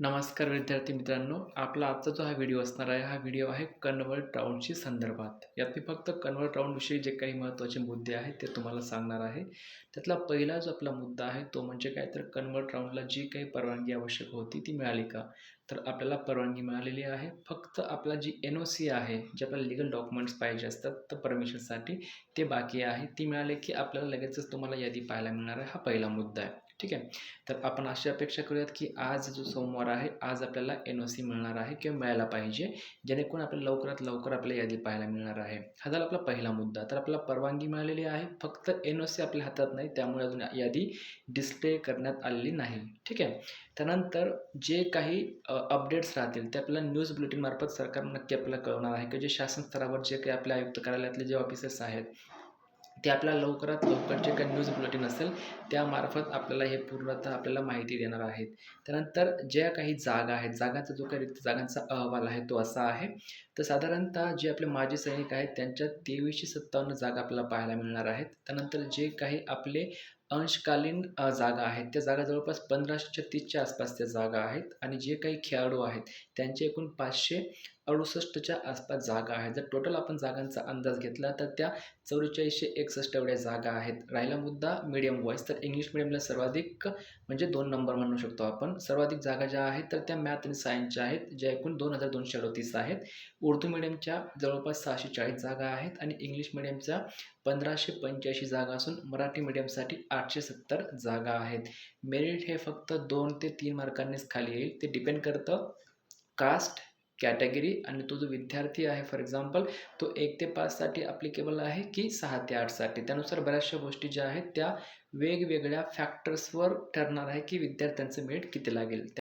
नमस्कार विद्यार्थी मित्रांनो आपला आजचा जो हा व्हिडिओ असणार आहे हा व्हिडिओ आहे कन्वर्ट राऊंडशी संदर्भात. यात मी फक्त कन्वर्ट राऊंडविषयी जे काही महत्त्वाचे मुद्दे आहेत ते तुम्हाला सांगणार आहे. त्यातला पहिला जो आपला मुद्दा आहे तो म्हणजे काय? तर कन्वर्ट राऊंडला जी काही परवानगी आवश्यक होती ती मिळाली का? तर आपल्याला परवानगी मिळालेली आहे. फक्त आपला जी एन ओ सी आहे जे आपल्याला लिगल डॉक्युमेंट्स पाहिजे असतात तर परमिशनसाठी ते बाकी आहे. ती मिळाले की आपल्याला लगेचच तुम्हाला यादी पाहायला मिळणार आहे हा पहिला मुद्दा आहे. ठीक आहे? तर आपण अशी अपेक्षा करूयात की आज जो सोमवार आहे आज आपल्याला एन ओ सी मिळणार आहे किंवा मिळायला पाहिजे जेणेकरून आपल्याला लवकरात लवकर आपल्याला यादी पाहायला मिळणार आहे. हा झाला आपला पहिला मुद्दा. तर आपल्याला परवानगी मिळालेली आहे फक्त एन ओ सी आपल्या हातात नाही त्यामुळे अजून यादी डिस्प्ले करण्यात आलेली नाही. ठीक आहे? त्यानंतर जे काही अपडेट्स राहतील ते आपल्याला न्यूज बुलेटिनमार्फत सरकार नक्की आपल्याला कळवणार आहे की जे शासन स्तरावर जे काही आपल्या आयुक्त कार्यालयातले जे ऑफिसर्स आहेत ते आपल्याला लवकरात लवकर जे काही न्यूज बुलेटिन असेल त्यामार्फत आपल्याला हे पूर्णतः आपल्याला माहिती देणार आहेत. त्यानंतर ज्या काही जागा आहेत जागांचा जो काही रिक्त जागांचा अहवाल आहे तो असा आहे. तर साधारणतः जे आपले माजी सैनिक आहेत त्यांच्या तेवीसशे सत्तावन्न जागा आपल्याला पाहायला मिळणार आहेत. त्यानंतर जे काही आपले अंशकालीन जागा आहेत त्या जागा जवळपास पंधराशे छत्तीसच्या आसपास त्या जागा आहेत. आणि जे काही खेळाडू आहेत त्यांचे एकूण पाचशे अडुसष्टच्या आसपास जागा आहेत. जर टोटल आपण जागांचा अंदाज घेतला तर त्या चौवेचाळीसशे एकसष्ट एवढ्या जागा आहेत. राहिला मुद्दा मीडियम वॉईस तर इंग्लिश मिडियमला सर्वाधिक म्हणजे दोन नंबर म्हणू शकतो आपण. सर्वाधिक जागा ज्या आहेत तर त्या मॅथ आणि सायन्सच्या आहेत ज्या एकूण दोन हजार दोनशे अडतीस आहेत. उर्दू मिडियमच्या जवळपास सहाशे चाळीस जागा आहेत आणि इंग्लिश मिडियमच्या पंधराशे पंच्याऐंशी जागा असून मराठी मिडियमसाठी आठशे सत्तर जागा आहेत. मेरिट हे फक्त दोन ते तीन मार्कांनीच खाली येईल. ते डिपेंड करतं कास्ट कॅटेगरी आणि तो जो विद्यार्थी आहे फॉर एक्झाम्पल तो एक ते पाचसाठी अप्लिकेबल आहे की सहा ते आठसाठी त्यानुसार बऱ्याचशा गोष्टी ज्या आहेत त्या वेगवेगळ्या फॅक्टर्सवर ठरणार आहे की विद्यार्थ्यांचं मेरिट किती लागेल.